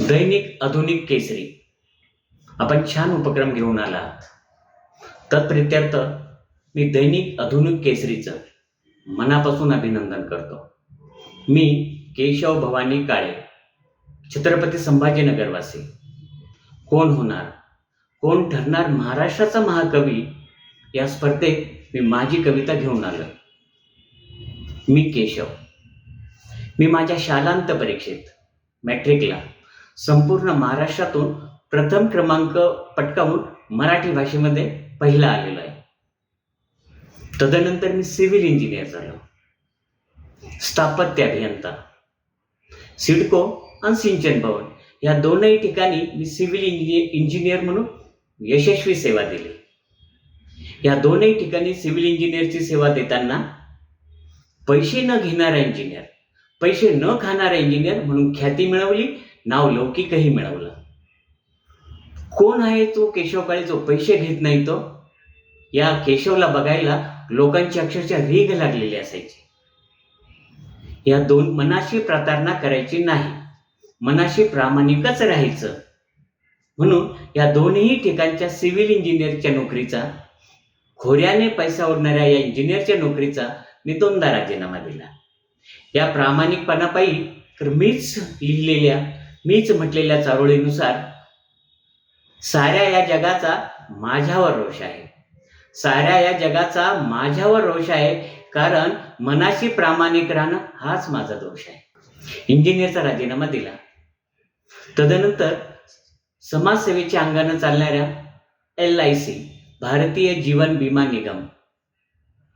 दैनिक आधुनिक केसरी. आपण छान उपक्रम घेऊन आलात. तत्प्रित्यर्थ मी दैनिक आधुनिक केसरीचं मनापासून अभिनंदन करतो. मी केशव भवानी काळे छत्रपती संभाजीनगरवासी. कोण होणार? कोण ठरणार महाराष्ट्राचा महाकवी? या स्पर्धेत मी माझी कविता घेऊन आलो मी केशव. मी माझ्या शालांत परीक्षेत मॅट्रिकला संपूर्ण महाराष्ट्रातून प्रथम क्रमांक पटकावून मराठी भाषेमध्ये पहिला आलेलो आहे. तदनंतर मी सिव्हिल इंजिनियर झालो. स्थापत्य अभियंता सिडको आणि सिंचन भवन या दोनही ठिकाणी मी सिव्हिल इंजिनियर इंजिनियर म्हणून यशस्वी सेवा दिली. या दोनही ठिकाणी सिव्हिल इंजिनियरची सेवा देताना पैसे न घेणारा इंजिनियर पैसे न खाणारा इंजिनियर म्हणून ख्याती मिळवली नाव लौकिकही मिळवलं. कोण आहे तो केशव काळे जो पैसे घेत नाही तो? या केशवला बघायला लोकांची अक्षरशः रीघ लागलेली असायची. या दोन मनाशी प्रतारणा करायची नाही. मनाशी प्रामाणिकच राहायचं. म्हणून या दोन्ही ठिकाणच्या सिव्हिल इंजिनियरच्या नोकरीचा खोऱ्याने पैसा उडणाऱ्या या इंजिनियरच्या नोकरीचा मी दोनदा राजीनामा दिला. या प्रामाणिकपणापायी तर मीच लिहिलेल्या मीच म्हटलेल्या चारोळीनुसार साऱ्या या जगाचा माझ्यावर रोष आहे. साऱ्या या जगाचा माझ्यावर रोष आहे कारण मनाशी प्रामाणिक राहणं हाच माझा दोष आहे. इंजिनियरचा राजीनामा दिला. तदनंतर समाजसेवेच्या अंगानं चालणाऱ्या L I C Bharatiya Jeevan विमा निगम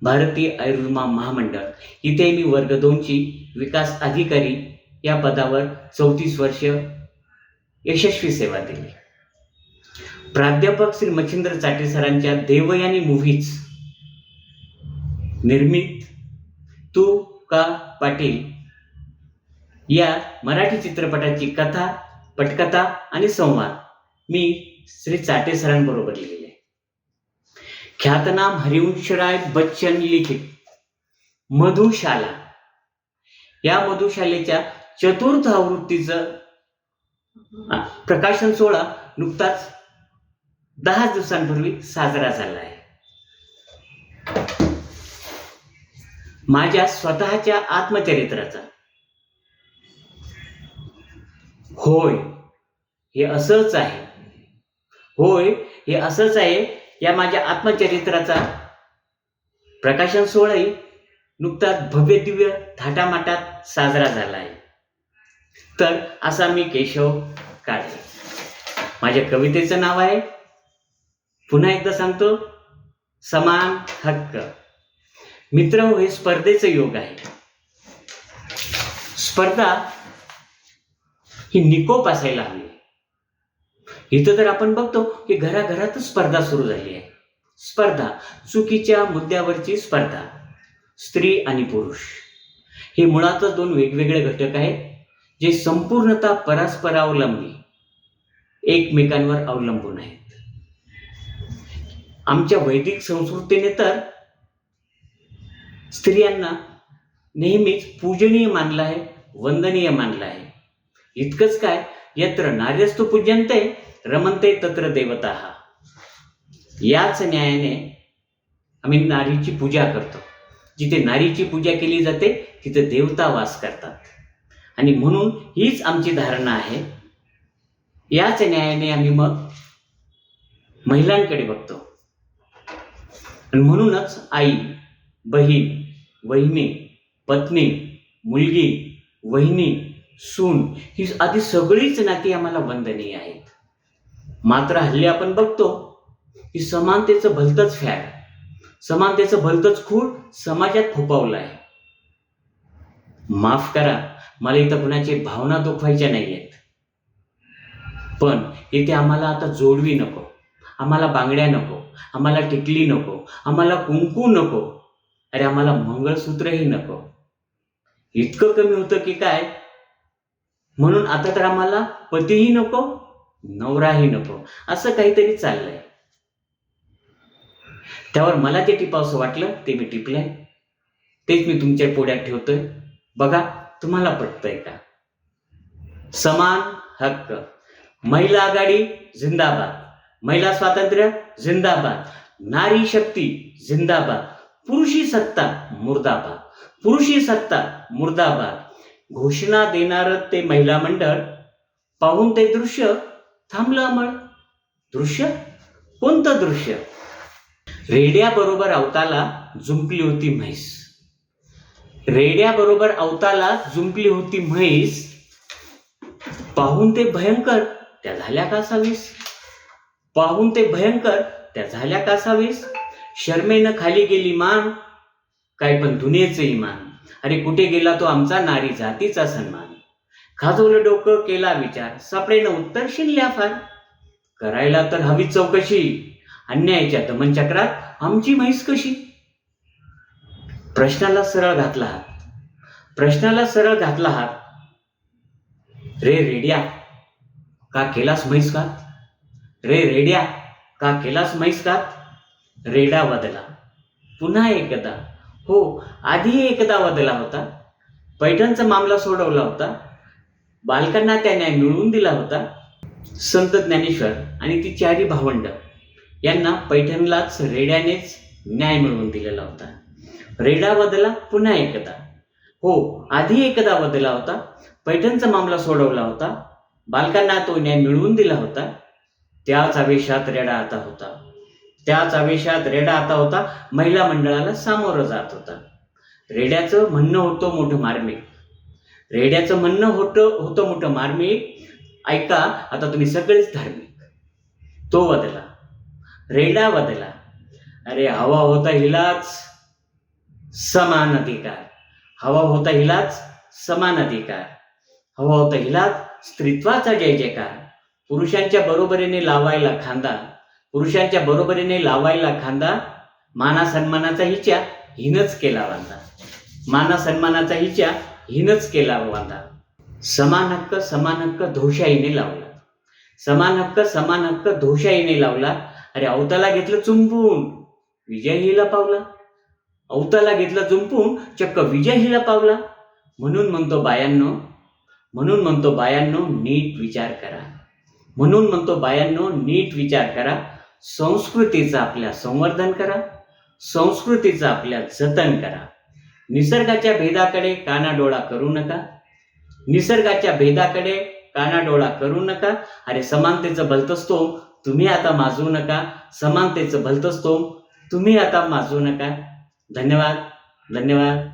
भारतीय आयुर्विमा महामंडळ इथे मी वर्ग दोनची विकास अधिकारी या पदावर चौतीस वर्ष यशस्वी सेवा दिली. प्राध्यापक श्री मच्छिंद्र चाटे सरांच्या देवयानी मूव्हीज निर्मित तू का पाटील या मराठी चित्रपटाची कथा पटकथा आणि संवाद मी श्री चाटे सरांबरोबर लिहिले. ख्यातनाम हरिवंशराय बच्चन लिखित मधुशाला. या मधुशालेच्या चतुर्थ आवृत्तीचं प्रकाशन सोहळा नुकताच दहा दिवसांपूर्वी साजरा झाला आहे. माझ्या स्वतःच्या आत्मचरित्राचा. होय हे असंच आहे. होय हे असंच आहे या माझ्या आत्मचरित्राचा. प्रकाशन सोहळाही नुकताच भव्य दिव्य थाटामाटात साजरा झाला आहे. तर असा मी केशव काळे. माझ्या कवितेचं नाव आहे पुन्हा एकदा सांगतो समान हक्क. मित्र हे स्पर्धेचं योग आहे. स्पर्धा ही निकोप असायला हवी. इथं तर आपण बघतो की घराघरातच स्पर्धा सुरू झाली आहे. स्पर्धा चुकीच्या मुद्द्यावरची स्पर्धा. स्त्री आणि पुरुष. हे मुळातच दोन वेगवेगळे घटक आहेत. जे संपूर्णतः परस्परावलंबी एकमेकांवर अवलंबून आहेत. आमच्या वैदिक संस्कृतीने तर स्त्रियांना नेहमीच पूजनीय मानलं आहे वंदनीय मानलं आहे. इतकंच काय यत्र नार्यस्तु पूजनते रमनते तत्र देवता. हा याच न्यायाने आम्ही नारीची पूजा करतो. जिथे नारीची पूजा केली जाते तिथे देवता वास करतात. आणि म्हणून हीच आमची धारणा आहे. याच न्यायाने आम्ही मग महिलांकडे बघतो. आणि म्हणूनच आई बहीण वहिनी पत्नी मुलगी वहिनी सून ही आधी सगळीच नाती आम्हाला वंदनीय आहेत. मात्र हल्ली आपण बघतो की समानतेचं भलतंच फॅड समानतेचं भलतंच खूळ समाजात फोपावलं आहे. माफ करा. मला इथं कुणाची भावना दुखवायच्या नाही आहेत पण इथे आम्हाला आता जोडवी नको. आम्हाला बांगड्या नको. आम्हाला टिकली नको. आम्हाला कुंकू नको. अरे आम्हाला मंगळसूत्रही नको. इतकं कमी होतं की काय? म्हणून आता तर आम्हाला पतीही नको नवराही नको. असं काहीतरी चाललंय. त्यावर मला ते टिपावसं वाटलं ते मी टिपलंय. तेच मी तुमच्या पुढ्यात ठेवतोय. बघा तुम्हाला पटतंय का? समान हक्क. महिला आघाडी जिंदाबाद. महिला स्वातंत्र्य जिंदाबाद. नारी शक्ती जिंदाबाद. पुरुषी सत्ता मुर्दाबाद. पुरुषी सत्ता मुर्दाबाद. घोषणा देणार ते महिला मंडळ पाहून ते दृश्य थांबलं अमळ. दृश्य? कोणतं दृश्य? रेड्याबरोबर अवताला जुंपली होती म्हैस. रेड्याबरोबर अवताला जुंपली होती म्हैस. पाहून ते भयंकर त्या झाल्या का असावीस पाहून ते भयंकर त्या झाल्या का असावीस शर्मेनं खाली गेली मान काय पण दुनियेचं इमान. अरे कुठे गेला तो आमचा नारी जातीचा सन्मान? खाजवलं डोकं केला विचार सापडेनं उत्तर शिनल्या फार. करायला तर हवी चौकशी अन्यायाच्या दमनचक्रात आमची म्हैस कशी? प्रश्नाला सरळ घातला हात. प्रश्नाला सरळ घातला हात. रे रेड्या का केलास म्हैस का? रे रेड्या का केलास म्हैस का? रेडा वदला. पुन्हा एकदा. हो आधी एकदा वदला होता. पैठणचा मामला सोडवला होता. बालकांना त्या न्याय मिळवून दिला होता. संत ज्ञानेश्वर आणि ती चारी भावंड. यांना पैठणलाच रेड्यानेच न्याय मिळवून दिलेला होता. रेडा बदला पुन्हा एकदा. हो आधी एकदा बदला होता. पैठणचा मामला सोडवला होता. बालकांना तो न्याय मिळवून दिला होता. त्याच आवेशात रेडा आता होता. त्याच आवेशात रेडा आता होता. महिला मंडळाला सामोरं जात होता. रेड्याचं म्हणणं होतं मोठं मार्मिक. रेड्याचं म्हणणं होतं होतं मोठं मार्मिक. ऐका आता तुम्ही सगळेच धार्मिक. तो बदला. रेडा बदला. अरे हवा होता हिलाच. समान अधिकार. हवा होता हिलाच समान अधिकार. हवा होता हिलाच स्त्रीत्वाचा जय जयकार. पुरुषांच्या बरोबरीने लावायला खांदा. पुरुषांच्या बरोबरीने लावायला खांदा. माना सन्मानाचा हिच्या हिनच केला वांदा. माना सन्मानाचा हिच्या हिनच केला वांदा. समान हक्क समान हक्क धोशाईने लावला. समान हक्क समान हक्क धोशाईने लावला. अरे अवताला घेतलं चुंबून. विजय हिला पावला. अवताला घेतलं जुंपून चक्क विजय हिला पावला. म्हणून म्हणतो बायांनो म्हणून म्हणतो बायांनो नीट विचार करा. म्हणून म्हणतो बायांनो नीट विचार करा. संस्कृतीचं आपल्या संवर्धन करा. संस्कृतीचं आपल्या जतन करा. निसर्गाच्या भेदाकडे कानाडोळा करू नका. निसर्गाच्या भेदाकडे कानाडोळा करू नका. अरे समानतेचं भलतसतो तुम्ही आता माजवू नका. समानतेचं भलतसतो तुम्ही आता माजू नका. धन्यवाद. धन्यवाद.